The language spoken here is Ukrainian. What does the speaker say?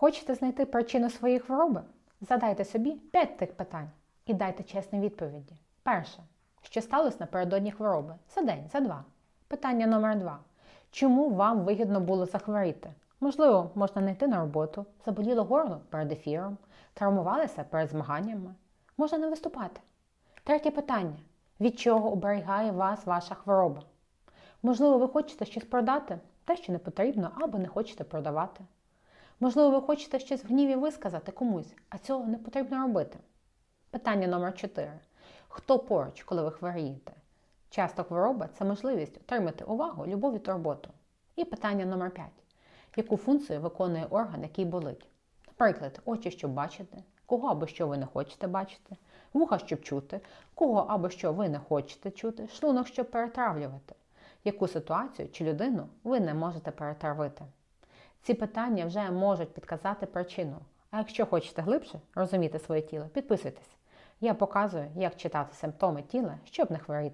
Хочете знайти причину своєї хвороби? Задайте собі 5 тих питань і дайте чесні відповіді. Перше. Що сталося напередодні хвороби? За день, за два. Питання номер два. Чому вам вигідно було захворіти? Можливо, можна не йти на роботу, заболіло горло перед ефіром, травмувалися перед змаганнями. Можна не виступати. Третє питання. Від чого оберігає вас ваша хвороба? Можливо, ви хочете щось продати, те, що не потрібно, або не хочете продавати. Можливо, ви хочете щось в гніві висказати комусь, а цього не потрібно робити. Питання номер 4. Хто поруч, коли ви хворієте? Часто хвороба це можливість отримати увагу, любов і турботу. І питання номер 5. Яку функцію виконує орган, який болить? Наприклад, очі, щоб бачити, кого або що ви не хочете бачити, вуха, щоб чути, кого або що ви не хочете чути, шлунок, щоб перетравлювати. Яку ситуацію чи людину ви не можете перетравити? Ці питання вже можуть підказати причину. А якщо хочете глибше розуміти своє тіло, підписуйтесь. Я показую, як читати симптоми тіла, щоб не хворіти.